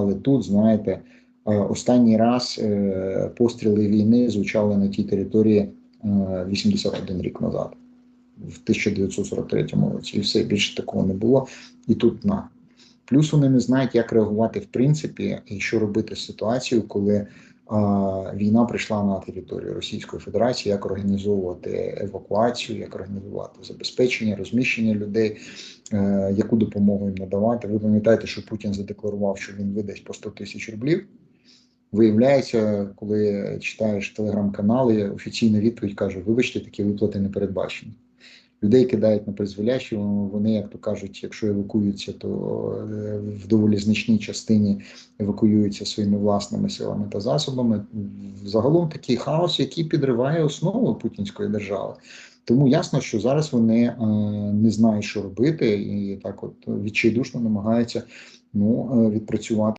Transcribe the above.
але тут, знаєте, е, останній раз е, постріли війни звучали на тій території е, 81 рік назад, в 1943 році. І все більше такого не було. І тут на. Плюс вони не знають, як реагувати в принципі, і що робити з ситуацією, коли війна прийшла на територію Російської Федерації, як організовувати евакуацію, як організувати забезпечення, розміщення людей, е, яку допомогу їм надавати. Ви пам'ятаєте, що Путін задекларував, що він видасть по 100 тисяч рублів. Виявляється, коли читаєш телеграм-канали, офіційна відповідь каже: вибачте, такі виплати не передбачені. Людей кидають на призволяще, вони, як то кажуть, якщо евакуюються, то е, в доволі значній частині евакуюються своїми власними силами та засобами. Загалом такий хаос, який підриває основу путінської держави. Тому ясно, що зараз вони е, не знають, що робити, і так от відчайдушно намагаються ну, е, відпрацювати.